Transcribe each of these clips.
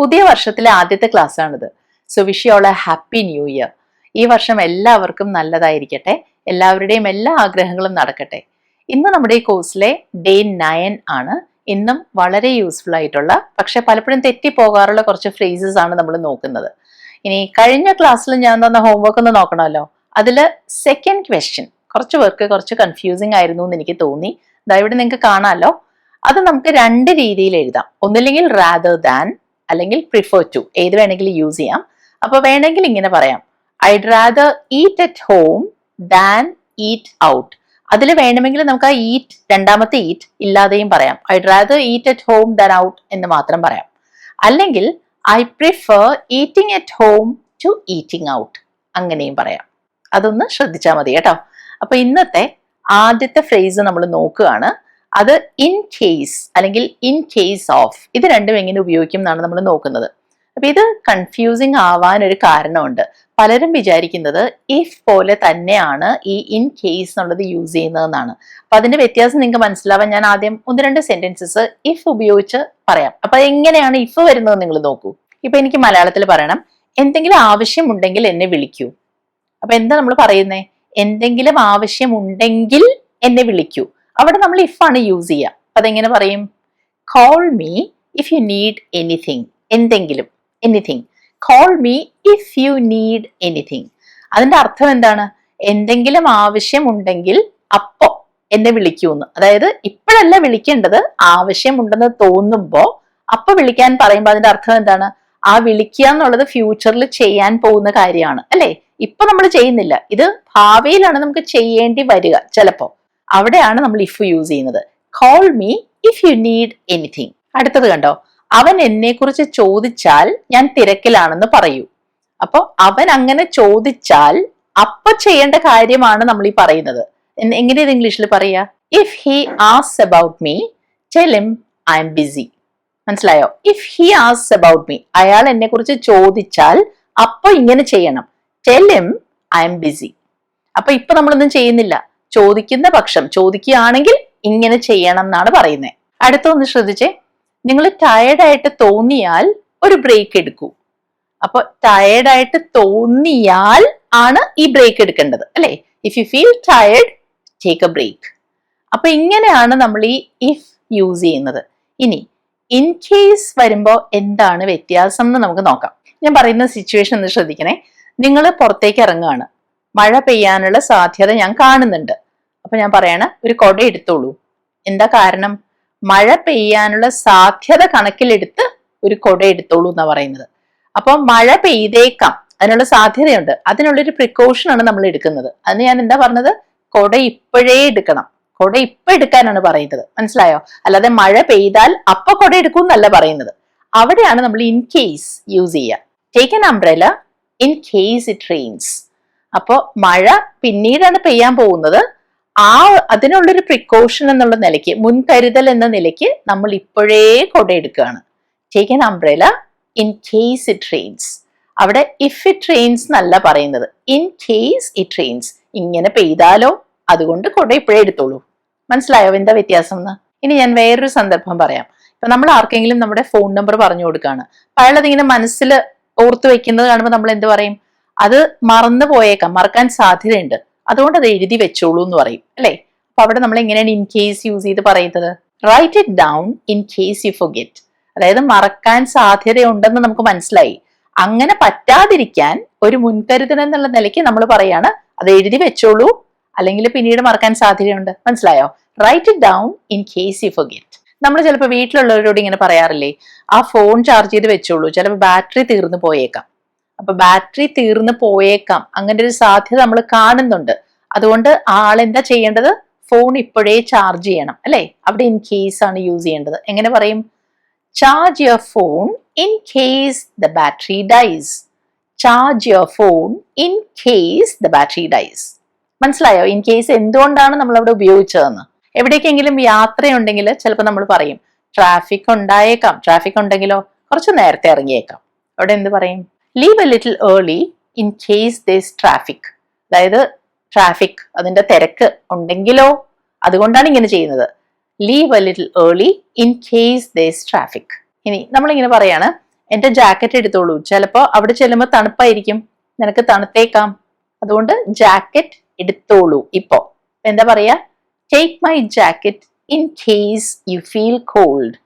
പുതിയ വർഷത്തിലെ ആദ്യത്തെ ക്ലാസ് ആണിത്. So wish you all a happy new year ഈ വർഷം എല്ലാവർക്കും നല്ലതായിരിക്കട്ടെ. എല്ലാവരുടെയും എല്ലാ ആഗ്രഹങ്ങളും നടക്കട്ടെ. ഇന്ന് നമ്മുടെ ഈ കോഴ്സിലെ ഡേ നയൻ ആണ്. ഇന്നും വളരെ യൂസ്ഫുൾ ആയിട്ടുള്ള പക്ഷെ പലപ്പോഴും തെറ്റിപ്പോകാറുള്ള കുറച്ച് ഫ്രേസസ് ആണ് നമ്മൾ നോക്കുന്നത്. ഇനി കഴിഞ്ഞ ക്ലാസ്സിൽ ഞാൻ തന്ന ഹോംവർക്ക് ഒന്ന് നോക്കണമല്ലോ. അതിൽ സെക്കൻഡ് ക്വസ്റ്റ്യൻ കുറച്ച് പേർക്ക് കുറച്ച് കൺഫ്യൂസിങ് ആയിരുന്നു എന്ന് എനിക്ക് തോന്നി. ഇവിടെ നിങ്ങൾക്ക് കാണാമല്ലോ. അത് നമുക്ക് രണ്ട് രീതിയിൽ എഴുതാം. ഒന്നില്ലെങ്കിൽ റാദർ ദാൻ അല്ലെങ്കിൽ പ്രിഫർ ടു ഏത് വേണമെങ്കിലും യൂസ് ചെയ്യാം. അപ്പൊ വേണമെങ്കിൽ ഇങ്ങനെ പറയാം. I'd rather eat at home than eat out അതിൽ വേണമെങ്കിൽ നമുക്ക് ആ ഈറ്റ് രണ്ടാമത്തെ ഈറ്റ് ഇല്ലാതെയും പറയാം. I'd rather eat at home than out എന്ന് മാത്രം പറയാം. അല്ലെങ്കിൽ I prefer eating at home to eating out അങ്ങനെയും പറയാം. അതൊന്ന് ശ്രദ്ധിച്ചാൽ മതി കേട്ടോ. അപ്പൊ ഇന്നത്തെ ആദ്യത്തെ ഫ്രേസ് നമ്മൾ നോക്കുകയാണ്. അത് ഇൻ കേസ് അല്ലെങ്കിൽ ഇൻ കേസ് ഓഫ് ഇത് രണ്ടും എങ്ങനെ ഉപയോഗിക്കും എന്നാണ് നമ്മൾ നോക്കുന്നത്. അപ്പൊ ഇത് കൺഫ്യൂസിങ് ആവാൻ ഒരു കാരണമുണ്ട്. പലരും വിചാരിക്കുന്നത് ഇഫ് പോലെ തന്നെയാണ് ഈ ഇൻ കേസ് എന്നുള്ളത് യൂസ് ചെയ്യുന്നതെന്നാണ്. അപ്പൊ അതിന്റെ വ്യത്യാസം നിങ്ങൾക്ക് മനസ്സിലാവാൻ ഞാൻ ആദ്യം ഒന്ന് രണ്ട് സെന്റൻസസ് ഇഫ് ഉപയോഗിച്ച് പറയാം. അപ്പൊ എങ്ങനെയാണ് ഇഫ് വരുന്നത് നിങ്ങൾ നോക്കൂ. ഇപ്പൊ എനിക്ക് മലയാളത്തിൽ പറയണം. എന്തെങ്കിലും ആവശ്യമുണ്ടെങ്കിൽ എന്നെ വിളിക്കൂ. അപ്പൊ എന്താ നമ്മൾ പറയുന്നേ? എന്തെങ്കിലും ആവശ്യമുണ്ടെങ്കിൽ എന്നെ വിളിക്കൂ. അവിടെ നമ്മൾ ഇഫ് ആണ് യൂസ് ചെയ്യുക. അതെങ്ങനെ പറയും? Call me if you need anything എന്തെങ്കിലും anything call me if you need anything അതിന്റെ അർത്ഥം എന്താണ്? എന്തെങ്കിലും ആവശ്യമുണ്ടെങ്കിൽ അപ്പോ എന്നെ വിളിക്കൂന്ന്. അതായത് ഇപ്പോഴല്ല വിളിക്കേണ്ടത് ആവശ്യമുണ്ടെന്ന് തോന്നുമ്പോൾ അപ്പൊ വിളിക്കാൻ പറയുമ്പോൾ അതിന്റെ അർത്ഥം എന്താണ്? ആ വിളിക്കുക എന്നുള്ളത് ഫ്യൂച്ചറിൽ ചെയ്യാൻ പോകുന്ന കാര്യമാണ്. അല്ലെ? ഇപ്പൊ നമ്മൾ ചെയ്യുന്നില്ല. ഇത് ഭാവിയിലാണ് നമുക്ക് ചെയ്യേണ്ടി വരിക ചിലപ്പോ. അവിടെയാണ് നമ്മൾ ഇഫ് യൂസ് ചെയ്യുന്നത്. Call me if you need anything അടുത്തത് കണ്ടോ? അവൻ എന്നെ കുറിച്ച് ചോദിച്ചാൽ ഞാൻ തിരക്കിലാണെന്ന് പറയൂ. അപ്പോൾ അവൻ അങ്ങനെ ചോദിച്ചാൽ അപ്പൊ ചെയ്യേണ്ട കാര്യമാണ് നമ്മൾ ഈ പറയുന്നത്. എങ്ങനെയത് ഇംഗ്ലീഷിൽ പറയാ? If he as about me tell him I'm busy മനസ്സിലായോ? ഇഫ് ഹി ആസ് അബൌട്ട് മീ അയാൾ എന്നെ കുറിച്ച് ചോദിച്ചാൽ അപ്പൊ ഇങ്ങനെ ചെയ്യണം. ടെലിം ഐ എം ബിസി അപ്പൊ ഇപ്പൊ നമ്മളൊന്നും ചെയ്യുന്നില്ല. ചോദിക്കുന്ന പക്ഷം ചോദിക്കുകയാണെങ്കിൽ ഇങ്ങനെ ചെയ്യണം എന്നാണ് പറയുന്നത് അടുത്തൊന്ന് ശ്രദ്ധിച്ചേ. നിങ്ങൾ ടയർഡായിട്ട് തോന്നിയാൽ ഒരു ബ്രേക്ക് എടുക്കൂ. അപ്പൊ ടയർഡായിട്ട് തോന്നിയാൽ ആണ് ഈ ബ്രേക്ക് എടുക്കേണ്ടത് അല്ലെ? If you feel tired take a break അപ്പൊ ഇങ്ങനെയാണ് നമ്മൾ ഈ ഇഫ് യൂസ് ചെയ്യുന്നത്. ഇനി ഇൻ കേസ് വരുമ്പോൾ എന്താണ് വ്യത്യാസം എന്ന് നമുക്ക് നോക്കാം. ഞാൻ പറയുന്ന സിറ്റുവേഷൻ ഒന്ന് ശ്രദ്ധിക്കണേ. നിങ്ങൾ പുറത്തേക്ക് ഇറങ്ങുകയാണ്. മഴ പെയ്യാനുള്ള സാധ്യത ഞാൻ കാണുന്നുണ്ട്. അപ്പൊ ഞാൻ പറയണ ഒരു കൊട എടുത്തോളൂ. എന്താ കാരണം? മഴ പെയ്യാനുള്ള സാധ്യത കണക്കിലെടുത്ത് ഒരു കൊട എടുത്തോളൂ എന്നാ പറയുന്നത്. അപ്പൊ മഴ പെയ്തേക്കാം അതിനുള്ള സാധ്യതയുണ്ട്. അതിനുള്ളൊരു പ്രിക്കോഷൻ ആണ് നമ്മൾ എടുക്കുന്നത്. അതിന് ഞാൻ എന്താ പറഞ്ഞത്? കൊട ഇപ്പോഴേ എടുക്കണം. കൊട ഇപ്പൊ എടുക്കാനാണ് പറയുന്നത്. മനസ്സിലായോ? അല്ലാതെ മഴ പെയ്താൽ അപ്പൊ കൊട എടുക്കും എന്നല്ല പറയുന്നത്. അവിടെയാണ് നമ്മൾ ഇൻ കേസ് യൂസ് ചെയ്യുക. Take an umbrella in case it rains അപ്പോ മഴ പിന്നീടാണ് പെയ്യാൻ പോകുന്നത്. ആ അതിനുള്ളൊരു പ്രിക്കോഷൻ എന്നുള്ള നിലയ്ക്ക് മുൻകരുതൽ എന്ന നിലയ്ക്ക് നമ്മൾ ഇപ്പോഴേ കൊട എടുക്കുകയാണ് take an umbrella in case it rains അവിടെ ഇഫ് ഇറ്റ് റെയിൻസ് എന്നല്ല പറയുന്നത്. ഇൻ കേസ് ഇറ്റ് റെയിൻസ് ഇങ്ങനെ പെയ്താലോ അതുകൊണ്ട് കൊട ഇപ്പോഴേ എടുത്തോളൂ. മനസ്സിലായോ എന്താ വ്യത്യാസം എന്ന്? ഇനി ഞാൻ വേറൊരു സന്ദർഭം പറയാം. ഇപ്പൊ നമ്മൾ ആർക്കെങ്കിലും നമ്മുടെ ഫോൺ നമ്പർ പറഞ്ഞു കൊടുക്കുകയാണ്. അയാൾ അതിങ്ങനെ മനസ്സിൽ ഓർത്തു വെക്കുന്നത് കാണുമ്പോൾ നമ്മൾ എന്ത് പറയും? അത് മറന്നു പോയേക്കാം മറക്കാൻ സാധ്യതയുണ്ട്. അതുകൊണ്ട് അത് എഴുതി വെച്ചോളൂ എന്ന് പറയും അല്ലേ? അപ്പൊ അവിടെ നമ്മൾ എങ്ങനെയാണ് ഇൻ കേസ് യൂസ് ചെയ്ത് പറയുന്നത്? Write it down in case you forget അതായത് മറക്കാൻ സാധ്യതയുണ്ടെന്ന് നമുക്ക് മനസ്സിലായി. അങ്ങനെ പറ്റാതിരിക്കാൻ ഒരു മുൻകരുതൽ എന്നുള്ള നിലയ്ക്ക് നമ്മൾ പറയാണ് അത് എഴുതി വെച്ചോളൂ. അല്ലെങ്കിൽ പിന്നീട് മറക്കാൻ സാധ്യതയുണ്ട്. മനസ്സിലായോ? Write it down in case you forget നമ്മൾ ചിലപ്പോൾ വീട്ടിലുള്ളവരോട് ഇങ്ങനെ പറയാറില്ലേ ആ ഫോൺ ചാർജ് ചെയ്ത് വെച്ചോളൂ. ചിലപ്പോൾ ബാറ്ററി തീർന്നു പോയേക്കാം. അപ്പൊ ബാറ്ററി തീർന്നു പോയേക്കാം. അങ്ങനെ ഒരു സാധ്യത നമ്മൾ കാണുന്നുണ്ട്. അതുകൊണ്ട് ആൾ എന്താ ചെയ്യേണ്ടത്? ഫോൺ ഇപ്പോഴേ ചാർജ് ചെയ്യണം അല്ലേ? അവിടെ ഇൻ കേസ് ആണ് യൂസ് ചെയ്യേണ്ടത്. എങ്ങനെ പറയും? Charge your phone in case the battery dies charge your phone in case the battery dies മനസ്സിലായോ? ഇൻ കേസ് എന്തുകൊണ്ടാണ് നമ്മൾ അവിടെ ഉപയോഗിച്ചതെന്ന്? എവിടേക്കെങ്കിലും യാത്രയുണ്ടെങ്കിൽ ചിലപ്പോൾ നമ്മൾ പറയും ട്രാഫിക് ഉണ്ടായേക്കാം. ട്രാഫിക് ഉണ്ടെങ്കിലോ കുറച്ച് നേരത്തെ ഇറങ്ങിയേക്കാം. അവിടെ എന്ത് പറയും? Leave a little early in case this traffic അതായത് ട്രാഫിക് അതിന്റെ തിരക്ക് ഉണ്ടെങ്കിലോ അതുകൊണ്ടാണ് ഇങ്ങനെ ചെയ്യുന്നത്. Leave a little early in case this traffic ഇനി നമ്മളിങ്ങനെ പറയാണ് എന്റെ ജാക്കറ്റ് എടുത്തോളൂ. ചിലപ്പോ അവിടെ ചെല്ലുമ്പോൾ തണുപ്പായിരിക്കും. നിനക്ക് തണുത്തേക്കാം. അതുകൊണ്ട് ജാക്കറ്റ് എടുത്തോളൂ ഇപ്പോ. എന്താ പറയാ? Take my jacket in case you feel cold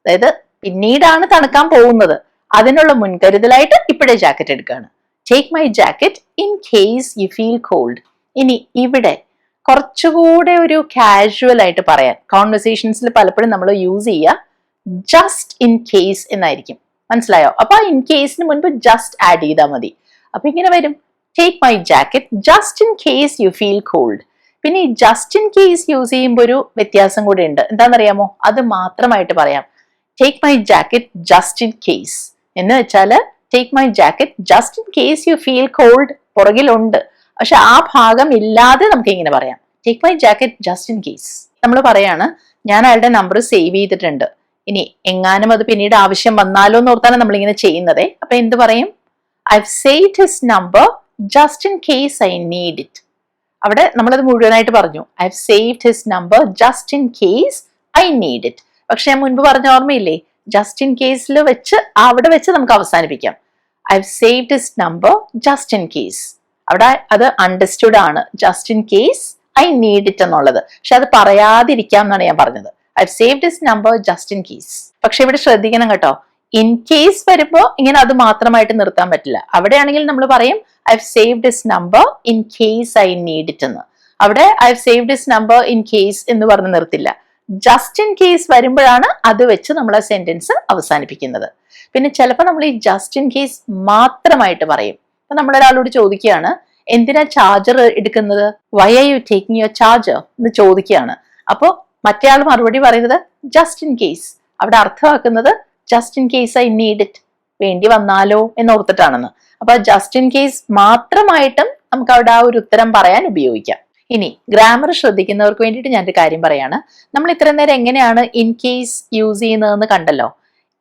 അതായത് പിന്നീടാണ് തണുക്കാൻ പോകുന്നത്. അതിനുള്ള മുൻകരുതലായിട്ട് ഇപ്പോഴേ ജാക്കറ്റ് എടുക്കുകയാണ് take my jacket in case you feel cold ഇനി ഇവിടെ കുറച്ചുകൂടെ ഒരു കാഷ്വൽ ആയിട്ട് പറയാൻ. കോൺവെർസേഷൻസിൽ പലപ്പോഴും നമ്മൾ യൂസ് ചെയ്യുക ജസ്റ്റ് ഇൻ കേസ് എന്നായിരിക്കും. മനസ്സിലായോ? അപ്പൊ ഇൻ കേസിന് മുൻപ് ജസ്റ്റ് ആഡ് ചെയ്താൽ മതി. അപ്പൊ ഇങ്ങനെ വരും. Take my jacket just in case you feel cold പിന്നെ ഈ ജസ്റ്റ് ഇൻ കേസ് യൂസ് ചെയ്യുമ്പോൾ ഒരു വ്യത്യാസം കൂടെ ഉണ്ട്. എന്താണെന്നറിയാമോ അത് മാത്രമായിട്ട് പറയാം. Take my jacket just in case എന്ന് വെച്ചാൽ take my jacket just in case you feel cold പുറകിലുണ്ട്. പക്ഷെ ആ ഭാഗം ഇല്ലാതെ നമുക്ക് ഇങ്ങനെ പറയാം. Take my jacket just in case നമ്മൾ പറയാണ് ഞാൻ അയാളുടെ നമ്പർ സേവ് ചെയ്തിട്ടുണ്ട്. ഇനി എങ്ങാനും അത് പിന്നീട് ആവശ്യം വന്നാലോ എന്ന് ഓർത്താണ് നമ്മളിങ്ങനെ ചെയ്യുന്നത്? അപ്പൊ എന്ത് പറയും? I saved his number just in case I need it അവിടെ നമ്മളത് മുഴുവനായിട്ട് പറഞ്ഞു. I saved his number just in case I need it പക്ഷെ ഞാൻ മുൻപ് പറഞ്ഞ ഓർമ്മയില്ലേ? ജസ്റ്റ് ഇൻ കേസിൽ വെച്ച് അവിടെ വെച്ച് നമുക്ക് അവസാനിപ്പിക്കാം. I saved his number just in case അവിടെ അത് അണ്ടർസ്റ്റുഡ് ആണ്. Just in case I need it എന്നുള്ളത്. പക്ഷെ അത് പറയാതിരിക്കാം എന്നാണ് ഞാൻ പറഞ്ഞത്. I saved his number just in case പക്ഷെ ഇവിടെ ശ്രദ്ധിക്കണം കേട്ടോ. ഇൻ കേസ് വരുമ്പോ ഇങ്ങനെ അത് മാത്രമായിട്ട് നിർത്താൻ പറ്റില്ല. അവിടെയാണെങ്കിൽ നമ്മൾ പറയും I saved his number in case I need it എന്ന്. അവിടെ I saved his number in case എന്ന് പറഞ്ഞ് നിർത്തില്ല. ജസ്റ്റ് ഇൻ കേസ് വരുമ്പോഴാണ് അത് വെച്ച് നമ്മൾ ആ സെന്റൻസ് അവസാനിപ്പിക്കുന്നത്. പിന്നെ ചിലപ്പോൾ നമ്മൾ ഈ ജസ്റ്റ് ഇൻ കേസ് മാത്രമായിട്ട് പറയും. അപ്പൊ നമ്മൾ ഒരാളോട് ചോദിക്കുകയാണ് എന്തിനാ ചാർജർ എടുക്കുന്നത്? Why are you taking your charger എന്ന് ചോദിക്കുകയാണ്. അപ്പോൾ മറ്റേ ആൾ മറുപടി പറയുന്നത് ജസ്റ്റ് ഇൻ കേസ് അവിടെ അർത്ഥമാക്കുന്നത് just in case I need it വേണ്ടി വന്നാലോ എന്ന് ഓർത്തിട്ടാണെന്ന്. അപ്പൊ ജസ്റ്റ് ഇൻ കേസ് മാത്രമായിട്ടും നമുക്ക് അവിടെ ആ ഒരു ഉത്തരം പറയാൻ ഉപയോഗിക്കാം. ഇനി ഗ്രാമർ ശ്രദ്ധിക്കുന്നവർക്ക് വേണ്ടിയിട്ട് ഞാനൊരു കാര്യം പറയാണ്. നമ്മൾ ഇത്രയും നേരം എങ്ങനെയാണ് ഇൻ കേസ് യൂസ് ചെയ്യുന്നതെന്ന് കണ്ടല്ലോ?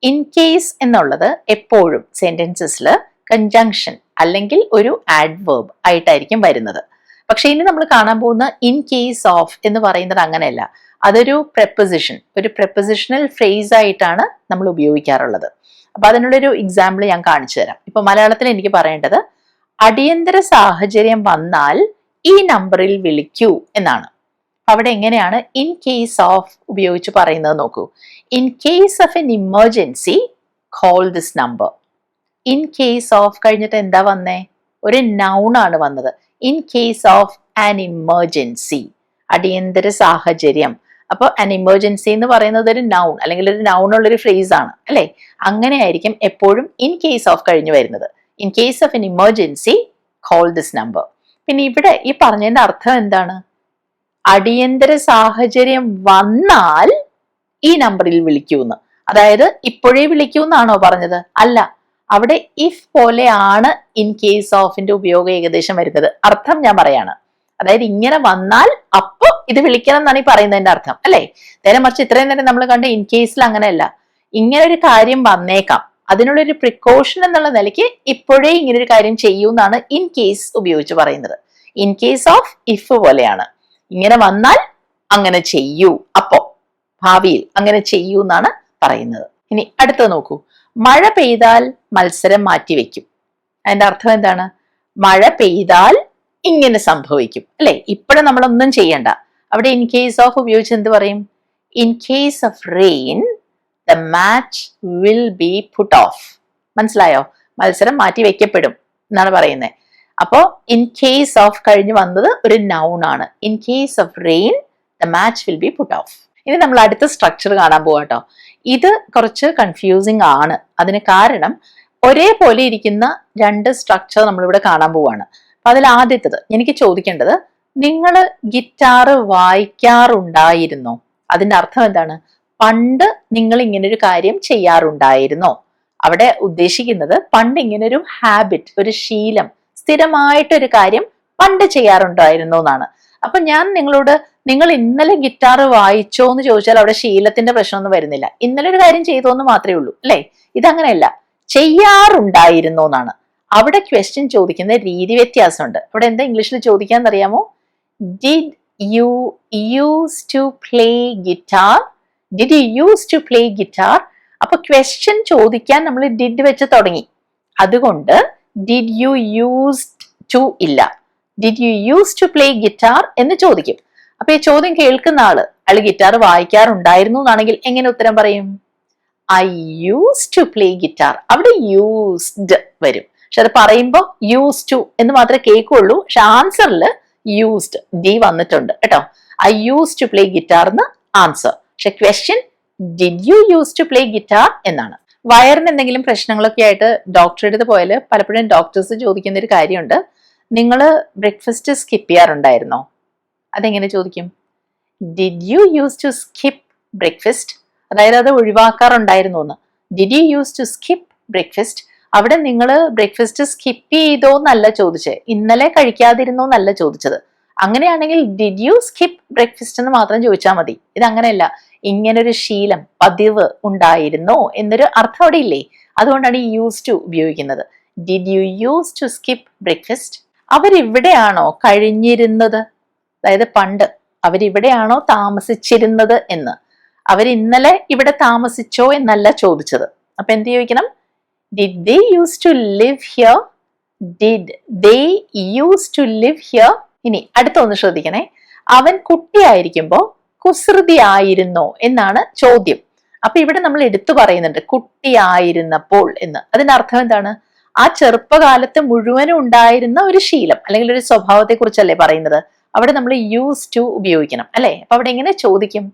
ഇൻ കേസ് എന്നുള്ളത് എപ്പോഴും സെന്റൻസസിൽ കൺജങ്ഷൻ അല്ലെങ്കിൽ ഒരു ആഡ്വേർബ് ആയിട്ടായിരിക്കും വരുന്നത്. പക്ഷെ ഇനി നമ്മൾ കാണാൻ പോകുന്ന ഇൻ കേസ് ഓഫ് എന്ന് പറയുന്നത് അങ്ങനെയല്ല. അതൊരു പ്രെപ്പസിഷൻ ഒരു പ്രെപ്പസിഷണൽ ഫ്രേസ് ആയിട്ടാണ് നമ്മൾ ഉപയോഗിക്കാറുള്ളത്. അപ്പൊ അതിനുള്ളൊരു എക്സാമ്പിൾ ഞാൻ കാണിച്ചു തരാം. ഇപ്പൊ മലയാളത്തിൽ എനിക്ക് പറയേണ്ടത് അടിയന്തര സാഹചര്യം വന്നാൽ ഈ നമ്പറിൽ വിളിക്കൂ എന്നാണ്. അവിടെ എങ്ങനെയാണ്? ഇൻ കേസ് ഓഫ് ഉപയോഗിച്ച് പറയുന്നത് നോക്കൂ. In case of an emergency call this number in case of കഴിഞ്ഞിട്ട് എന്താ വന്നേ? ഒരു നൗൺ ആണ് വന്നത്. In case of an emergency അടിയന്തര സാഹചര്യം. അപ്പോൾ ആൻ ഇമർജൻസി എന്ന് പറയുന്നത് ഒരു നൗൺ അല്ലെങ്കിൽ ഒരു നൗൺ ഉള്ളൊരു ഫ്രേസ് ആണ് അല്ലെ? അങ്ങനെയായിരിക്കും എപ്പോഴും ഇൻ കേസ് ഓഫ് കഴിഞ്ഞു വരുന്നത്. In case of an emergency call this number പിന്നെ ഇവിടെ ഈ പറഞ്ഞതിന്റെ അർത്ഥം എന്താണ്? അടിയന്തര സാഹചര്യം വന്നാൽ ഈ നമ്പറിൽ വിളിക്കൂന്ന്. അതായത് ഇപ്പോഴേ വിളിക്കൂന്നാണോ പറഞ്ഞത്? അല്ല അവിടെ ഇഫ് പോലെയാണ് ഇൻ കേസ് ഓഫിന്റെ ഉപയോഗം ഏകദേശം വരുന്നത്. അർത്ഥം ഞാൻ പറയാണ്. അതായത് ഇങ്ങനെ വന്നാൽ അപ്പൊ ഇത് വിളിക്കണം എന്നാണ് ഈ പറയുന്നതിന്റെ അർത്ഥം അല്ലേ? നേരെ മറിച്ച് ഇത്രയും നേരം നമ്മൾ കണ്ട ഇൻ കേസിൽ അങ്ങനെയല്ല. ഇങ്ങനെ ഒരു കാര്യം വന്നേക്കാം. അതിനുള്ള ഒരു പ്രിക്കോഷൻ എന്നുള്ള നിലയ്ക്ക് ഇപ്പോഴേ ഇങ്ങനെ ഒരു കാര്യം ചെയ്യൂ എന്നാണ് ഇൻ കേസ് ഉപയോഗിച്ച് പറയുന്നത്. ഇൻ കേസ് ഓഫ് ഇഫ് പോലെയാണ്. ഇങ്ങനെ വന്നാൽ അങ്ങനെ ചെയ്യൂ. അപ്പോ ഭാവിയിൽ അങ്ങനെ ചെയ്യൂ എന്നാണ് പറയുന്നത്. ഇനി അടുത്തത് നോക്കൂ. മഴ പെയ്താൽ മത്സരം മാറ്റിവെക്കും. അതിന്റെ അർത്ഥം എന്താണ്? മഴ പെയ്താൽ ഇങ്ങനെ സംഭവിക്കും. അല്ലെ? ഇപ്പോഴും നമ്മളൊന്നും ചെയ്യണ്ട. അവിടെ ഇൻ കേസ് ഓഫ് ഉപയോഗിച്ച് എന്ത് പറയും? In case of rain the match will be put off മനസ്സിലായോ? മത്സരം മാറ്റി വെക്കപ്പെടും എന്നാണ് പറയുന്നത്. അപ്പോ ഇൻ കേസ് ഓഫ് കഴിഞ്ഞ് വന്നത് ഒരു നൗൺ ആണ്. In case of rain the match will be put off ഇനി നമ്മൾ അടുത്ത സ്ട്രക്ചർ കാണാൻ പോവാട്ടോ ഇത് കുറച്ച് കൺഫ്യൂസിങ് ആണ്. അതിന് കാരണം ഒരേപോലെ ഇരിക്കുന്ന രണ്ട് സ്ട്രക്ചർ നമ്മളിവിടെ കാണാൻ പോവാണ്. അപ്പൊ അതിൽ ആദ്യത്തത് എനിക്ക് ചോദിക്കേണ്ടത് നിങ്ങൾ ഗിറ്റാർ വായിക്കാറുണ്ടായിരുന്നോ? അതിന്റെ അർത്ഥം എന്താണ്? പണ്ട് നിങ്ങൾ ഇങ്ങനൊരു കാര്യം ചെയ്യാറുണ്ടായിരുന്നോ? അവിടെ ഉദ്ദേശിക്കുന്നത് പണ്ട് ഇങ്ങനൊരു ഹാബിറ്റ് ഒരു ശീലം സ്ഥിരമായിട്ടൊരു കാര്യം പണ്ട് ചെയ്യാറുണ്ടായിരുന്നു എന്നാണ് അപ്പൊ ഞാൻ നിങ്ങളോട് നിങ്ങൾ ഇന്നലെ ഗിറ്റാർ വായിച്ചോ? എന്ന് ചോദിച്ചാൽ അവിടെ ശീലത്തിന്റെ പ്രശ്നമൊന്നും വരുന്നില്ല. ഇന്നലെ ഒരു കാര്യം ചെയ്തോ എന്ന് മാത്രമേ ഉള്ളൂ അല്ലേ? ഇതങ്ങനെയല്ല. ചെയ്യാറുണ്ടായിരുന്നു എന്നാണ് അവിടെ ക്വസ്റ്റ്യൻ ചോദിക്കുന്ന രീതി വ്യത്യാസമുണ്ട്. അവിടെ എന്താ ഇംഗ്ലീഷിൽ ചോദിക്കാന്ന് അറിയാമോ did you use to play guitar did you use to play guitar അപ്പൊ ക്വസ്റ്റ്യൻ ചോദിക്കാൻ നമ്മൾ ഡിഡ് വെച്ച് തുടങ്ങി. അതുകൊണ്ട് ഡിഡ് യു യൂസ് ടു ഇല്ല. Did you use to play guitar എന്ന് ചോദിക്കും. അപ്പൊ ഈ ചോദ്യം കേൾക്കുന്ന ആൾ അയാൾ ഗിറ്റാർ വായിക്കാറുണ്ടായിരുന്നു എന്നാണെങ്കിൽ എങ്ങനെ ഉത്തരം പറയും? I use to play guitar അവിടെ യൂസ്ഡ് വരും. പക്ഷെ അത് പറയുമ്പോൾ യൂസ് ടു എന്ന് മാത്രമേ കേൾക്കുള്ളൂ. പക്ഷെ ആൻസറിൽ യൂസ്ഡ് ഡി വന്നിട്ടുണ്ട് കേട്ടോ. I use to play guitar എന്ന് ആൻസർ. പക്ഷെ question did you use to play guitar എന്നാണ്. വയറിന് എന്തെങ്കിലും പ്രശ്നങ്ങളൊക്കെ ആയിട്ട് ഡോക്ടറെ അടുത്ത് പോയാൽ പലപ്പോഴും ഡോക്ടേഴ്സ് ചോദിക്കുന്ന ഒരു കാര്യമുണ്ട്. നിങ്ങൾ ബ്രേക്ക്ഫാസ്റ്റ് സ്കിപ്പ് ചെയ്യാറുണ്ടായിരുന്നോ? അതെങ്ങനെ ചോദിക്കും? Did you use to skip breakfast അതായത് അത് ഒഴിവാക്കാറുണ്ടായിരുന്നു എന്ന്. Did you use to skip breakfast അവിടെ നിങ്ങൾ ബ്രേക്ക്ഫാസ്റ്റ് സ്കിപ്പ് ചെയ്തോ എന്നല്ല ചോദിച്ചത് ഇന്നലെ കഴിക്കാതിരുന്നോ എന്നല്ല ചോദിച്ചത്. അങ്ങനെയാണെങ്കിൽ ഡിഡ് യു സ്കിപ്പ് ബ്രേക്ക്ഫാസ്റ്റ് എന്ന് മാത്രം ചോദിച്ചാൽ മതി. ഇത് അങ്ങനെയല്ല ഇങ്ങനൊരു ശീലം പതിവ് ഉണ്ടായിരുന്നോ എന്നൊരു അർത്ഥം അവിടെ ഇല്ലേ? അതുകൊണ്ടാണ് ഈ യൂസ് ടു ഉപയോഗിക്കുന്നത്. Did you use to skip breakfast അവരിവിടെയാണോ കഴിഞ്ഞിരുന്നത്? അതായത് പണ്ട് അവരിവിടെയാണോ താമസിച്ചിരുന്നത് എന്ന്. അവർ ഇന്നലെ ഇവിടെ താമസിച്ചോ എന്നല്ല ചോദിച്ചത്. അപ്പൊ എന്ത് ചോദിക്കണം? Did they use to live here did they use to live here ഇനി അടുത്തൊന്ന് ശ്രദ്ധിക്കണേ. അവൻ കുട്ടിയായിരിക്കുമ്പോ കുസൃതി ആയിരുന്നോ എന്നാണ് ചോദ്യം. അപ്പൊ ഇവിടെ നമ്മൾ എടുത്തു പറയുന്നുണ്ട് കുട്ടിയായിരുന്നപ്പോൾ എന്ന്. അതിന്റെ അർത്ഥം എന്താണ്? ആ ചെറുപ്പകാലത്ത് മുഴുവനും ഉണ്ടായിരുന്ന ഒരു ശീലം അല്ലെങ്കിൽ ഒരു സ്വഭാവത്തെ കുറിച്ചല്ലേ പറയുന്നത്? അവിടെ നമ്മൾ യൂസ് ടു ഉപയോഗിക്കണം അല്ലെ? അപ്പൊ അവിടെ എങ്ങനെ ചോദിക്കും?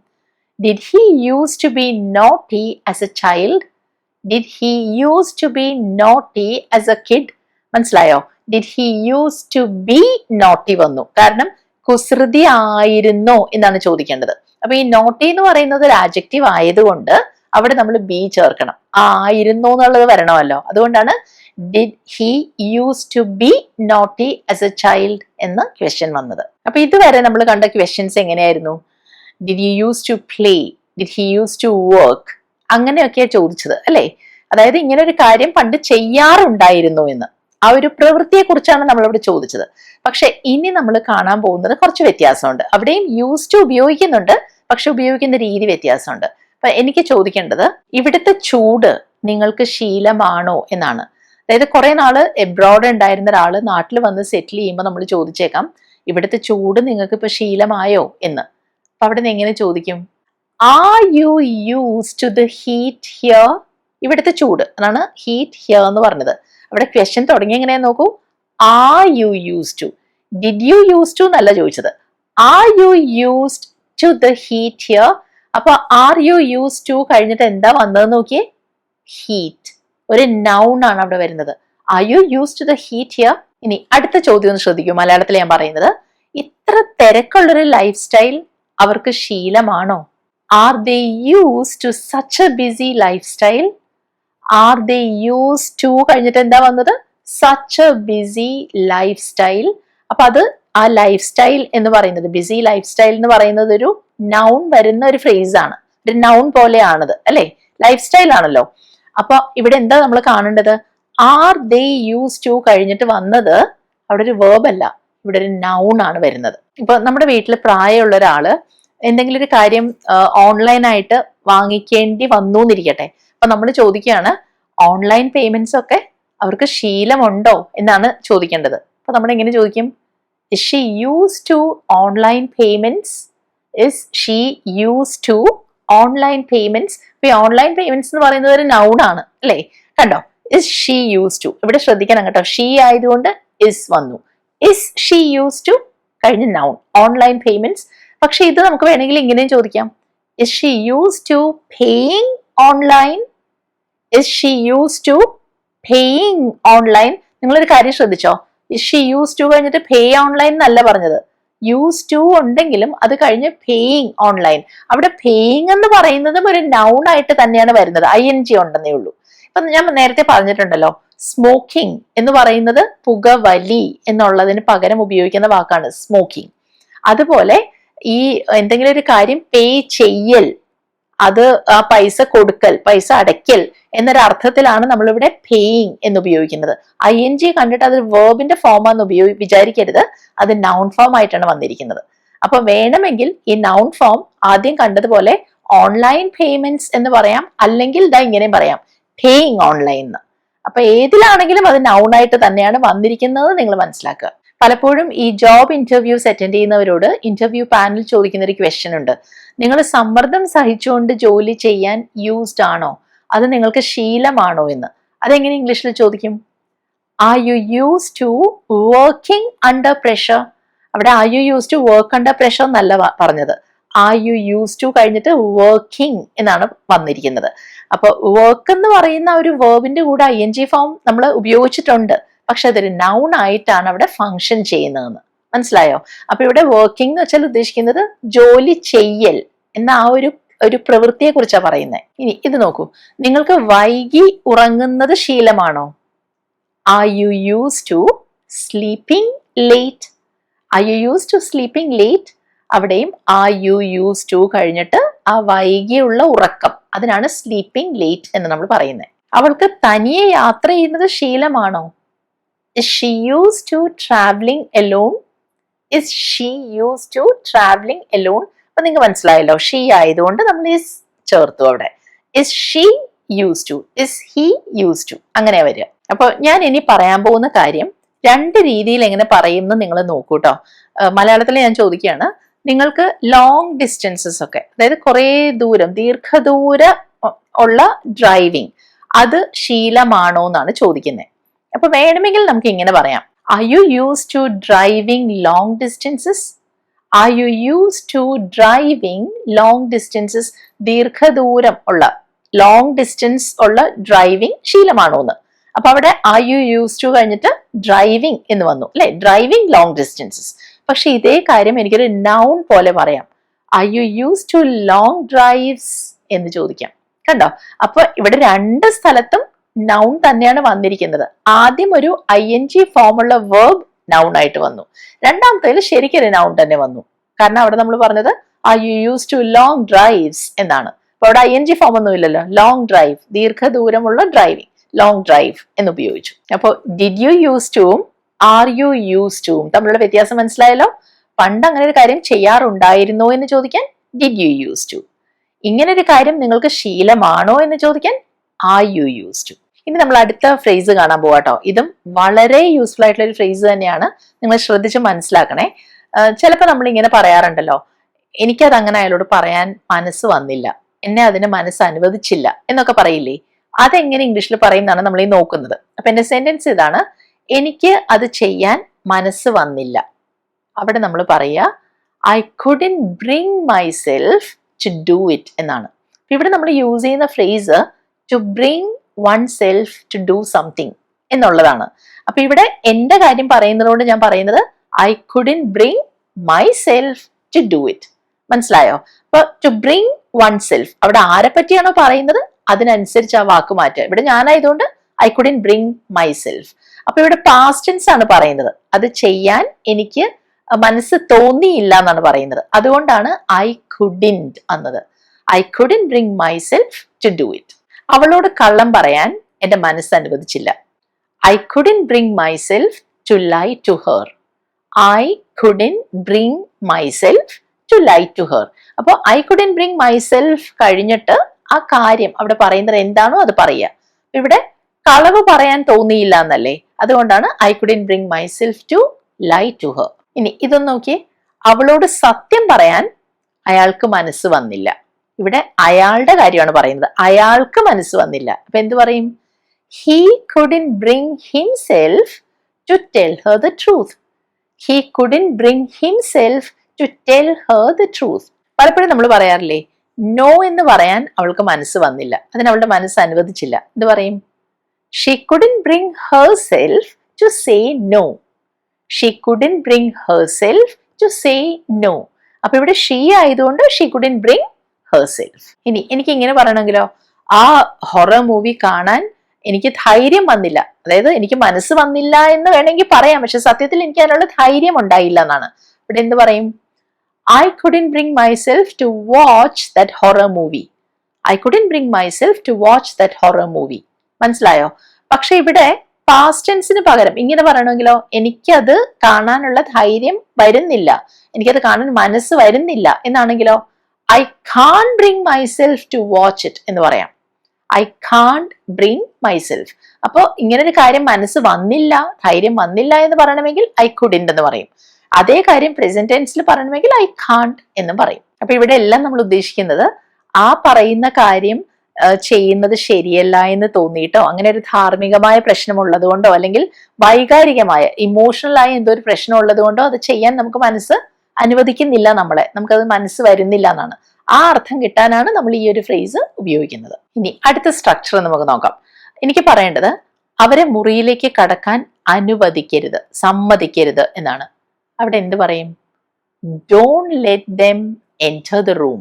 Did he use to be naughty as a child did he use to be naughty as a kid മനസ്സിലായോ? Did he use to be naughty വന്നു? കാരണം കുസൃതി ആയിരുന്നോ എന്നാണ് ചോദിക്കേണ്ടത്. അപ്പൊ ഈ നോട്ടി എന്ന് പറയുന്നത് ഒരു ആജക്റ്റീവ് ആയതുകൊണ്ട് അവിടെ നമ്മൾ ബി ചേർക്കണം. ആയിരുന്നു എന്നുള്ളത് വരണമല്ലോ. അതുകൊണ്ടാണ് did he use to be naughty as a child എന്ന ക്വസ്റ്റ്യൻ വന്നത്. അപ്പൊ ഇതുവരെ നമ്മൾ കണ്ട ക്വസ്റ്റ്യൻസ് എങ്ങനെയായിരുന്നു? Did you use to play did he use to work അങ്ങനെയൊക്കെയാണ് ചോദിച്ചത് അല്ലേ? അതായത് ഇങ്ങനെ ഒരു കാര്യം പണ്ട് ചെയ്യാറുണ്ടായിരുന്നു എന്ന്. ആ ഒരു പ്രവൃത്തിയെ കുറിച്ചാണ് നമ്മളിവിടെ ചോദിച്ചത്. പക്ഷെ ഇനി നമ്മൾ കാണാൻ പോകുന്നത് കുറച്ച് വ്യത്യാസമുണ്ട്. അവിടെയും യൂസ് ടു ഉപയോഗിക്കുന്നുണ്ട് പക്ഷെ ഉപയോഗിക്കുന്ന രീതി വ്യത്യാസമുണ്ട്. അപ്പൊ എനിക്ക് ചോദിക്കേണ്ടത് ഇവിടുത്തെ ചൂട് നിങ്ങൾക്ക് ശീലമാണോ എന്നാണ്. അതായത് കുറെ നാൾ എബ്രോഡ് ഉണ്ടായിരുന്ന ഒരാൾ നാട്ടിൽ വന്ന് സെറ്റിൽ ചെയ്യുമ്പോൾ നമ്മൾ ചോദിച്ചേക്കാം ഇവിടുത്തെ ചൂട് നിങ്ങൾക്ക് ഇപ്പൊ ശീലമായോ? എന്ന്. അപ്പൊ അവിടെ നിന്ന് എങ്ങനെ ചോദിക്കും? Are you use to the heat here ഇവിടുത്തെ ചൂട്. അതാണ് ഹീറ്റ് ഹിയർ എന്ന് പറഞ്ഞത്. അവിടെ ക്വസ്റ്റ്യൻ തുടങ്ങി എങ്ങനെയാ നോക്കൂ? Are you use to did you use to എന്നല്ല ചോദിച്ചത്. Are you used to the heat here അപ്പൊ ആർ യു യൂസ് ടു കഴിഞ്ഞിട്ട് എന്താ വന്നതെന്ന് നോക്കിയേ? ഹീറ്റ് ഒരു നൗൺ ആണ് അവിടെ വരുന്നത്. Are you use to the heat here ഇനി അടുത്ത ചോദ്യം ഒന്ന് ശ്രദ്ധിക്കൂ. മലയാളത്തിൽ ഞാൻ പറയുന്നത് ഇത്ര തിരക്കുള്ളൊരു ലൈഫ് സ്റ്റൈൽ അവർക്ക് ശീലമാണോ? Are they use to such a busy lifestyle are they use to കഴിഞ്ഞിട്ട് എന്താ വന്നത്? Such a busy lifestyle അപ്പൊ അത് ആ ലൈഫ് സ്റ്റൈൽ എന്ന് പറയുന്നത് ബിസി ലൈഫ് സ്റ്റൈൽ എന്ന് പറയുന്നത് ഒരു നൗൺ വരുന്ന ഒരു ഫ്രേസ് ആണ്. ഒരു നൗൺ പോലെയാണത് അല്ലെ? ലൈഫ് സ്റ്റൈൽ ആണല്ലോ. അപ്പൊ ഇവിടെ എന്താ നമ്മൾ കാണേണ്ടത്? ആർ ദേ യൂസ് ടു കഴിഞ്ഞിട്ട് വന്നത് അവിടെ ഒരു വേർബ് അല്ല ഇവിടെ ഒരു നൗൺ ആണ് വരുന്നത്. ഇപ്പൊ നമ്മുടെ വീട്ടിൽ പ്രായമുള്ള ഒരാൾ എന്തെങ്കിലും ഒരു കാര്യം ഓൺലൈനായിട്ട് വാങ്ങിക്കേണ്ടി വന്നു എന്നിരിക്കട്ടെ. അപ്പൊ നമ്മൾ ചോദിക്കുകയാണ് ഓൺലൈൻ പേയ്മെന്റ്സ് ഒക്കെ അവർക്ക് ശീലമുണ്ടോ? എന്നാണ് ചോദിക്കേണ്ടത്. അപ്പൊ നമ്മൾ എങ്ങനെ ചോദിക്കും is she use to online payments is she use to online payments ഇപ്പൊ ഓൺലൈൻ പേയ്മെന്റ്സ് എന്ന് പറയുന്നത് ഒരു നൗൺ ആണ് അല്ലേ? കണ്ടോ? ഇസ് ഷീ യൂസ് ടു ഇവിടെ ശ്രദ്ധിക്കണം കേട്ടോ. ഷീ ആയതുകൊണ്ട് ഇസ് വന്നു. ഇസ് ഷീ യൂസ് ടു കഴിഞ്ഞ നൗൺ ഓൺലൈൻ പേയ്മെന്റ്സ് പക്ഷെ ഇത് നമുക്ക് വേണമെങ്കിൽ ഇങ്ങനെയും ചോദിക്കാം. Is she use to paying online is she use to paying online നിങ്ങളൊരു കാര്യം ശ്രദ്ധിച്ചോ. ഇസ് ഷീ യൂസ് ടു കഴിഞ്ഞിട്ട് പേ ഓൺലൈൻ എന്നല്ല പറഞ്ഞത്. യൂസ് ടു ഉണ്ടെങ്കിലും അത് കഴിഞ്ഞ് പേയിങ് ഓൺലൈൻ അവിടെ പേയിങ് എന്ന് പറയുന്നതും ഒരു നൗൺ ആയിട്ട് തന്നെയാണ് വരുന്നത്. ഐ എൻ ജി ഉണ്ടെന്നേ ഉള്ളൂ. ഇപ്പൊ ഞാൻ നേരത്തെ പറഞ്ഞിട്ടുണ്ടല്ലോ. സ്മോക്കിംഗ് എന്ന് പറയുന്നത് പുകവലി എന്നുള്ളതിന് പകരം ഉപയോഗിക്കുന്ന വാക്കാണ് സ്മോക്കിംഗ് അതുപോലെ ഈ എന്തെങ്കിലും ഒരു കാര്യം പേ ചെയ്യൽ അത് ആ പൈസ കൊടുക്കൽ പൈസ അടയ്ക്കൽ എന്നൊരു അർത്ഥത്തിലാണ് നമ്മളിവിടെ പേയിങ് എന്ന് ഉപയോഗിക്കുന്നത് ഐ എൻ ജി കണ്ടിട്ട് അത് വേർബിന്റെ ഫോം ആണെന്ന് ഉപയോഗി വിചാരിക്കരുത്. അത് നൗൺ ഫോം ആയിട്ടാണ് വന്നിരിക്കുന്നത്. അപ്പൊ വേണമെങ്കിൽ ഈ നൗൺ ഫോം ആദ്യം കണ്ടതുപോലെ ഓൺലൈൻ പേയ്മെന്റ്സ് എന്ന് പറയാം. അല്ലെങ്കിൽ ഇതാ ഇങ്ങനെയും പറയാം. പേയിങ് ഓൺലൈൻ എന്ന് അപ്പൊ ഏതിലാണെങ്കിലും അത് നൗൺ ആയിട്ട് തന്നെയാണ് വന്നിരിക്കുന്നത് നിങ്ങൾ മനസ്സിലാക്കുക. പലപ്പോഴും ഈ ജോബ് ഇന്റർവ്യൂസ് അറ്റൻഡ് ചെയ്യുന്നവരോട് ഇന്റർവ്യൂ പാനൽ ചോദിക്കുന്ന ഒരു ക്വസ്റ്റ്യൻ ഉണ്ട്. നിങ്ങൾ സമ്മർദ്ദം സഹിച്ചുകൊണ്ട് ജോലി ചെയ്യാൻ യൂസ്ഡ് ആണോ? അത് നിങ്ങൾക്ക് ശീലമാണോ എന്ന്. അതെങ്ങനെ ഇംഗ്ലീഷിൽ ചോദിക്കും? Are you use to working under pressure അവിടെ are you use to work under pressure എന്നല്ല പറഞ്ഞത്. ആർ യു യൂസ് ടു കഴിഞ്ഞിട്ട് വർക്കിംഗ് എന്നാണ് വന്നിരിക്കുന്നത്. അപ്പൊ വർക്ക് എന്ന് പറയുന്ന ഒരു വേർബിന്റെ കൂടെ ഐ എൻ ജി ഫോം നമ്മൾ ഉപയോഗിച്ചിട്ടുണ്ട്. പക്ഷെ അതൊരു നൗൺ ആയിട്ടാണ് അവിടെ ഫങ്ഷൻ ചെയ്യുന്നതെന്ന്. മനസ്സിലായോ? അപ്പൊ ഇവിടെ വർക്കിംഗ് എന്ന് വെച്ചാൽ ഉദ്ദേശിക്കുന്നത് ജോലി ചെയ്യൽ. എന്ന ആ ഒരു ഒരു പ്രവൃത്തിയെ കുറിച്ചാണ് പറയുന്നത് ഇനി ഇത് നോക്കൂ. നിങ്ങൾക്ക് വൈകി ഉറങ്ങുന്നത് ശീലമാണോ? Are you use to sleeping late are you use to sleeping late അവിടെയും ആ യു യൂസ് ടു കഴിഞ്ഞിട്ട് ആ വൈകിയുള്ള ഉറക്കം. അതിനാണ് സ്ലീപ്പിംഗ് ലേറ്റ് എന്ന് നമ്മൾ പറയുന്നത് അവൾക്ക് തനിയെ യാത്ര ചെയ്യുന്നത് ശീലമാണോ? She use to travelling alone is she use to travelling alone അപ്പൊ നിങ്ങൾക്ക് മനസ്സിലായല്ലോ ഷീ ആയതുകൊണ്ട് നമ്മൾ ഇസ് ചേർത്തു അവിടെ. Is she use to is he use to അങ്ങനെ വരിക. അപ്പൊ ഞാൻ ഇനി പറയാൻ പോകുന്ന കാര്യം രണ്ട് രീതിയിൽ എങ്ങനെ പറയും എന്ന് നിങ്ങൾ നോക്കൂ കേട്ടോ മലയാളത്തിൽ ഞാൻ ചോദിക്കുകയാണ് നിങ്ങൾക്ക് ലോങ് ഡിസ്റ്റൻസസ് ഒക്കെ അതായത് കുറേ ദൂരം ദീർഘദൂര ഉള്ള ഡ്രൈവിംഗ് അത് ശീലമാണോ എന്നാണ് ചോദിക്കുന്നത് അപ്പൊ വേണമെങ്കിൽ നമുക്ക് ഇങ്ങനെ പറയാം. I you use to driving long distances are you use to driving long distances ദീർഘദൂരം ഉള്ള ലോങ് ഡിസ്റ്റൻസ് ഉള്ള ഡ്രൈവിംഗ് ശീലമാണോ എന്ന് അപ്പൊ അവിടെ ആർ യു യൂസ് ടു കഴിഞ്ഞിട്ട് ഡ്രൈവിംഗ് എന്ന് വന്നു അല്ലെ? ഡ്രൈവിംഗ് ലോങ് ഡിസ്റ്റൻസസ് പക്ഷെ ഇതേ കാര്യം എനിക്കൊരു നൗൺ പോലെ പറയാം. Are you use to long drives എന്ന് ചോദിക്കാം. കണ്ടോ? അപ്പൊ ഇവിടെ രണ്ട് സ്ഥലത്തും നൗൺ തന്നെയാണ് വന്നിരിക്കുന്നത്. ആദ്യം ഒരു ഐ എൻ ജി ഫോമുള്ള വേർബ് നൗൺ ആയിട്ട് വന്നു. രണ്ടാമത്തേൽ ശരിക്കൊരു നൗൺ തന്നെ വന്നു. കാരണം അവിടെ നമ്മൾ പറഞ്ഞത് I you use to long drives എന്നാണ്. അപ്പൊ അവിടെ ഐ എൻ ജി ഫോം ഒന്നും ഇല്ലല്ലോ. ലോങ് ഡ്രൈവ് ദീർഘദൂരമുള്ള ഡ്രൈവിംഗ് ലോങ് ഡ്രൈവ് എന്ന് ഉപയോഗിച്ചു അപ്പോൾ ഡിഡ് യു യൂസ് ടുവും ആർ യു യൂസ് ടുവും തമ്മിലുള്ള വ്യത്യാസം മനസ്സിലായല്ലോ? പണ്ട് അങ്ങനെ ഒരു കാര്യം ചെയ്യാറുണ്ടായിരുന്നോ എന്ന് ചോദിക്കാൻ ഡിഡ് യു യൂസ് ടു ഇങ്ങനെ ഒരു കാര്യം നിങ്ങൾക്ക് ശീലമാണോ എന്ന് ചോദിക്കാൻ ആർ യു യൂസ് ടു ഇനി നമ്മൾ അടുത്ത ഫ്രേസ് കാണാൻ പോവാട്ടോ. ഇതും വളരെ യൂസ്ഫുൾ ആയിട്ടുള്ള ഒരു ഫ്രേസ് തന്നെയാണ്. നിങ്ങൾ ശ്രദ്ധിച്ച് മനസ്സിലാക്കണേ. ചിലപ്പോൾ നമ്മൾ ഇങ്ങനെ പറയാറുണ്ടല്ലോ എനിക്കത് അങ്ങനെ അയാളോട് പറയാൻ മനസ്സ് വന്നില്ല. എന്നെ അതിന് മനസ്സ് അനുവദിച്ചില്ല എന്നൊക്കെ പറയില്ലേ? അതെങ്ങനെ ഇംഗ്ലീഷിൽ പറയുന്നതാണ് നമ്മൾ ഈ നോക്കുന്നത്. അപ്പൊ എന്റെ സെന്റൻസ് ഇതാണ് എനിക്ക് അത് ചെയ്യാൻ മനസ്സ് വന്നില്ല. അവിടെ നമ്മൾ പറയുക I couldn't bring myself to do it എന്നാണ് ഇവിടെ നമ്മൾ യൂസ് ചെയ്യുന്ന phrase to bring oneself to do something എന്നുള്ളതാണ്. അപ്പൊ ഇവിടെ എന്റെ കാര്യം പറയുന്നതുകൊണ്ട് ഞാൻ പറയുന്നത് I couldn't bring myself to do it മനസ്സിലായോ? അപ്പൊ ടു ബ്രിങ് വൺ സെൽഫ് അവിടെ ആരെ പറ്റിയാണോ പറയുന്നത്? അതിനനുസരിച്ച് ആ വാക്ക് മാറ്റുക. ഇവിടെ ഞാനായതുകൊണ്ട് I couldn't bring myself അപ്പൊ ഇവിടെ പാസ്റ്റൻസ് ആണ് പറയുന്നത്. അത് ചെയ്യാൻ എനിക്ക് മനസ്സ് തോന്നിയില്ല എന്നാണ് പറയുന്നത്. അതുകൊണ്ടാണ് ഐ കുഡിൻ എന്നത് I couldn't bring myself to do it അവളോട് കള്ളം പറയാൻ എന്റെ മനസ്സ് അനുവദിച്ചില്ല. I couldn't bring myself to lie to her I couldn't bring myself to lie to her അപ്പോൾ ഐ കുഡിൻ ബ്രിങ് മൈസെൽഫ് കഴിഞ്ഞിട്ട് ആ കാര്യം അവിടെ പറയുന്നത് എന്താണോ അത് പറയുക. ഇവിടെ കളവ് പറയാൻ തോന്നിയില്ല എന്നല്ലേ? അതുകൊണ്ടാണ് I couldn't bring myself to lie to her ഇനി ഇതൊന്ന് നോക്കിയേ. അവളോട് സത്യം പറയാൻ അയാൾക്ക് മനസ്സ് വന്നില്ല. ഇവിടെ അയാളുടെ കാര്യമാണ് പറയുന്നത്. അയാൾക്ക് മനസ്സ് വന്നില്ല. അപ്പൊ എന്ത് പറയും? He couldn't bring himself to tell her the truth he couldn't bring himself to tell her the truth പലപ്പോഴും നമ്മൾ പറയാറില്ലേ നോ എന്ന് പറയാൻ അവൾക്ക് മനസ്സ് വന്നില്ല. അതിന് അവളുടെ മനസ്സ് അനുവദിച്ചില്ല. എന്ത് പറയും? She couldn't bring herself to say no she couldn't bring herself to say no അപ്പൊ ഇവിടെ ഷീ ആയതുകൊണ്ട് she couldn't bring herself ഇനി എനിക്ക് ഇങ്ങനെ പറയണമെങ്കിലോ ആ ഹൊറർ മൂവി കാണാൻ എനിക്ക് ധൈര്യം വന്നില്ല. അതായത് എനിക്ക് മനസ്സ് വന്നില്ല എന്ന് വേണമെങ്കിൽ പറയാം പക്ഷെ സത്യത്തിൽ എനിക്ക് അതിനുള്ള ധൈര്യം ഉണ്ടായില്ല എന്നാണ്. ഇവിടെ എന്ത് പറയും? I couldn't bring myself to watch that horror movie I couldn't bring myself to watch that horror movie മനസ്സിലായോ? പക്ഷെ ഇവിടെ പാസ്റ്റൻസിന് പകരം ഇങ്ങനെ പറയണമെങ്കിലോ എനിക്കത് കാണാനുള്ള ധൈര്യം വരുന്നില്ല. എനിക്കത് കാണാൻ മനസ്സ് വരുന്നില്ല എന്നാണെങ്കിലോ I can't bring myself to watch it എന്ന് പറയാം. ഐ കാൺ ബ്രിങ് മൈസെൽഫ് അപ്പോൾ ഇങ്ങനെ ഒരു കാര്യം മനസ്സ് വന്നില്ല ധൈര്യം വന്നില്ല എന്ന് പറയണമെങ്കിൽ ഐ കുഡിന്റ് എന്ന് പറയും. അതേ കാര്യം പ്രസന്റ് ടെൻസിൽ പറയണമെങ്കിൽ ഐ കാണ്ട് എന്നും പറയും. അപ്പൊ ഇവിടെ എല്ലാം നമ്മൾ ഉദ്ദേശിക്കുന്നത് ആ പറയുന്ന കാര്യം ചെയ്യുന്നത് ശരിയല്ല എന്ന് തോന്നിയിട്ടോ അങ്ങനെ ഒരു ധാർമ്മികമായ പ്രശ്നമുള്ളത് കൊണ്ടോ അല്ലെങ്കിൽ വൈകാരികമായ ഇമോഷണലായ എന്തോ ഒരു പ്രശ്നം ഉള്ളത് കൊണ്ടോ അത് ചെയ്യാൻ നമുക്ക് മനസ്സ് അനുവദിക്കുന്നില്ല നമ്മളെ. നമുക്കത് മനസ്സ് വരുന്നില്ല എന്നാണ്. ആ അർത്ഥം കിട്ടാനാണ് നമ്മൾ ഈ ഒരു ഫ്രേസ് ഉപയോഗിക്കുന്നത്. ഇനി അടുത്ത സ്ട്രക്ചർ നമുക്ക് നോക്കാം. എനിക്ക് പറയേണ്ടത് അവരെ മുറിയിലേക്ക് കടക്കാൻ അനുവദിക്കരുത് സമ്മതിക്കരുത് എന്നാണ്. അവിടെ എന്ത് പറയും? Don't let them enter the room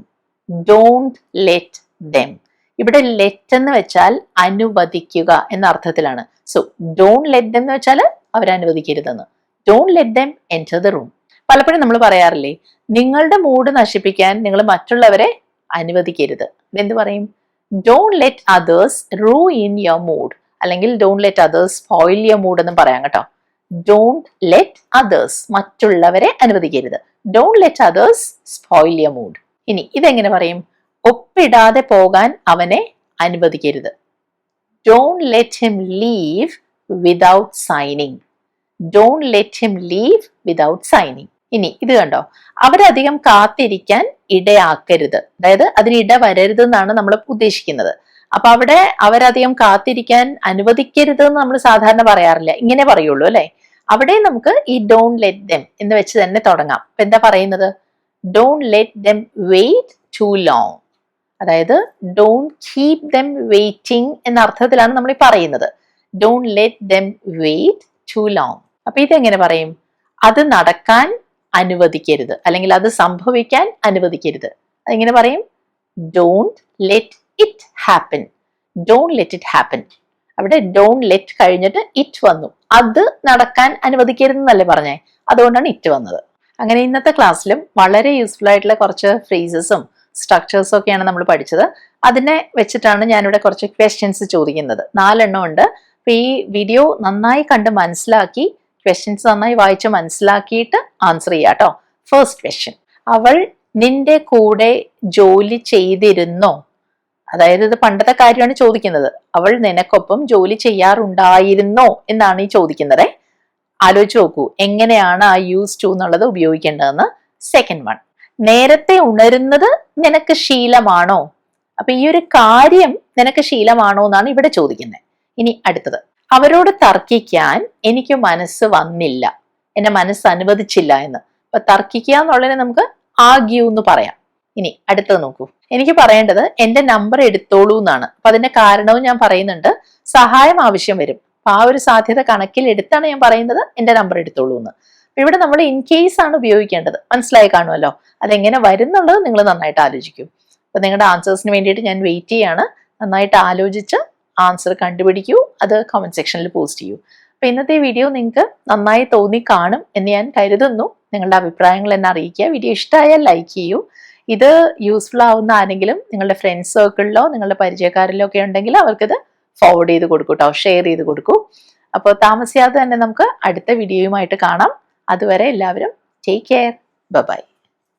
don't let them ഇവിടെ ലെറ്റ് എന്ന് വെച്ചാൽ അനുവദിക്കുക എന്ന അർത്ഥത്തിലാണ്. സോ ഡോണ്ട് ലെറ്റ് ദം എന്ന് വെച്ചാൽ അവരെ അനുവദിക്കരുതെന്ന്. Don't let them enter the room പലപ്പോഴും നമ്മൾ പറയാറില്ലേ നിങ്ങളുടെ മൂഡ് നശിപ്പിക്കാൻ നിങ്ങൾ മറ്റുള്ളവരെ അനുവദിക്കരുത്. എന്ത് പറയും? Don't let others ruin your mood അല്ലെങ്കിൽ don't let others spoil your mood എന്നും പറയാം കേട്ടോ. ഡോണ്ട് ലെറ്റ് അതേഴ്സ് മറ്റുള്ളവരെ അനുവദിക്കരുത്. Don't let others spoil your mood ഇനി ഇതെങ്ങനെ പറയും? ഒപ്പിടാതെ പോകാൻ അവനെ അനുവദിക്കരുത്. Don't let him leave without signing don't let him leave without signing ഇനി ഇത് കണ്ടോ? അവരധികം കാത്തിരിക്കാൻ ഇടയാക്കരുത്. അതായത് അതിന് ഇട വരരുത് എന്നാണ് നമ്മൾ ഉദ്ദേശിക്കുന്നത്. അപ്പൊ അവിടെ അവരധികം കാത്തിരിക്കാൻ അനുവദിക്കരുത് എന്ന് നമ്മൾ സാധാരണ പറയാറില്ല. ഇങ്ങനെ പറയുള്ളൂ അല്ലെ? അവിടെ നമുക്ക് ഈ ഡോൺ ലെറ്റ് ദം എന്ന് വെച്ച് തന്നെ തുടങ്ങാം. അപ്പൊ എന്താ പറയുന്നത്? Don't let them wait too long അതായത് ഡോൺ കീപ് ദം വെയിറ്റിംഗ് എന്ന അർത്ഥത്തിലാണ് നമ്മൾ ഈ പറയുന്നത്. Don't let them wait too long അപ്പൊ ഇതെങ്ങനെ പറയും? അത് നടക്കാൻ അനുവദിക്കരുത്. അല്ലെങ്കിൽ അത് സംഭവിക്കാൻ അനുവദിക്കരുത്. അതെങ്ങനെ പറയും? Don't let it happen don't let it happen അവിടെ ഡോണ്ട് ലെറ്റ് കഴിഞ്ഞിട്ട് ഇറ്റ് വന്നു. അത് നടക്കാൻ അനുവദിക്കരുത് എന്നല്ലേ പറഞ്ഞേ? അതുകൊണ്ടാണ് ഇറ്റ് വന്നത്. അങ്ങനെ ഇന്നത്തെ ക്ലാസ്സിലും വളരെ യൂസ്ഫുൾ ആയിട്ടുള്ള കുറച്ച് ഫ്രേസസും സ്ട്രക്ചേഴ്സും ഒക്കെയാണ് നമ്മൾ പഠിച്ചത്. അതിനെ വെച്ചിട്ടാണ് ഞാനിവിടെ കുറച്ച് ക്വസ്റ്റ്യൻസ് ചോദിക്കുന്നത്. നാലെണ്ണം ഉണ്ട്. അപ്പൊ ഈ വീഡിയോ നന്നായി കണ്ട് മനസ്സിലാക്കി ക്വസ്റ്റ്യൻസ് നന്നായി വായിച്ച് മനസ്സിലാക്കിയിട്ട് ആൻസർ ചെയ്യാം കേട്ടോ ഫസ്റ്റ് ക്വസ്റ്റ്യൻ അവൾ നിന്റെ കൂടെ ജോലി ചെയ്തിരുന്നോ? അതായത് ഇത് പണ്ടത്തെ കാര്യമാണ് ചോദിക്കുന്നത്. അവൾ നിനക്കൊപ്പം ജോലി ചെയ്യാറുണ്ടായിരുന്നോ എന്നാണ് ഈ ചോദിക്കുന്നത്. ആലോചിച്ച് നോക്കൂ. എങ്ങനെയാണ് ആ യൂസ് ടു എന്നുള്ളത് ഉപയോഗിക്കേണ്ടതെന്ന്? സെക്കൻഡ് വൺ നേരത്തെ ഉണരുന്നത് നിനക്ക് ശീലമാണോ? അപ്പൊ ഈ ഒരു കാര്യം നിനക്ക് ശീലമാണോ എന്നാണ് ഇവിടെ ചോദിക്കുന്നത്. ഇനി അടുത്തത്. അവരോട് തർക്കിക്കാൻ എനിക്ക് മനസ്സ് വന്നില്ല. എന്നെ മനസ്സ് അനുവദിച്ചില്ല എന്ന്. അപ്പൊ തർക്കിക്കുക എന്നുള്ളതിനെ നമുക്ക് ആഗ്യൂ എന്ന് പറയാം. ഇനി അടുത്തത് നോക്കൂ. എനിക്ക് പറയേണ്ടത് എന്റെ നമ്പർ എടുത്തോളൂ എന്നാണ്. അപ്പൊ അതിന്റെ കാരണവും ഞാൻ പറയുന്നുണ്ട്. സഹായം ആവശ്യം വരും. അപ്പൊ ആ ഒരു സാധ്യത കണക്കിൽ എടുത്താണ് ഞാൻ പറയുന്നത് എന്റെ നമ്പർ എടുത്തോളൂ എന്ന്. ഇവിടെ നമ്മൾ ഇൻ കേസ് ആണ് ഉപയോഗിക്കേണ്ടത്. മനസ്സിലായി കാണുമല്ലോ? അതെങ്ങനെ വരുന്നുള്ളത് നിങ്ങൾ നന്നായിട്ട് ആലോചിക്കും. അപ്പൊ നിങ്ങളുടെ ആൻസേഴ്സിന് വേണ്ടിയിട്ട് ഞാൻ വെയിറ്റ് ചെയ്യാണ്. നന്നായിട്ട് ആലോചിച്ച് ആൻസർ കണ്ടുപിടിക്കൂ. അത് കമന്റ് സെക്ഷനിൽ പോസ്റ്റ് ചെയ്യൂ. അപ്പോൾ ഇന്നത്തെ വീഡിയോ നിങ്ങൾക്ക് നന്നായി തോന്നി കാണും എന്ന് ഞാൻ കരുതുന്നു. നിങ്ങളുടെ അഭിപ്രായങ്ങൾ എന്നെ അറിയിക്കുക. വീഡിയോ ഇഷ്ടമായാൽ ലൈക്ക് ചെയ്യൂ. ഇത് യൂസ്ഫുൾ ആവുന്ന ആരെങ്കിലും നിങ്ങളുടെ ഫ്രണ്ട്സ് സർക്കിളിലോ നിങ്ങളുടെ പരിചയക്കാരിലോ ഒക്കെ ഉണ്ടെങ്കിൽ അവർക്കിത് ഫോർവേഡ് ചെയ്ത് കൊടുക്കൂട്ടോ ഷെയർ ചെയ്ത് കൊടുക്കൂ. അപ്പോൾ താമസിയാതെ തന്നെ നമുക്ക് അടുത്ത വീഡിയോയുമായിട്ട് കാണാം. അതുവരെ എല്ലാവരും ടേക്ക് കെയർ ബൈ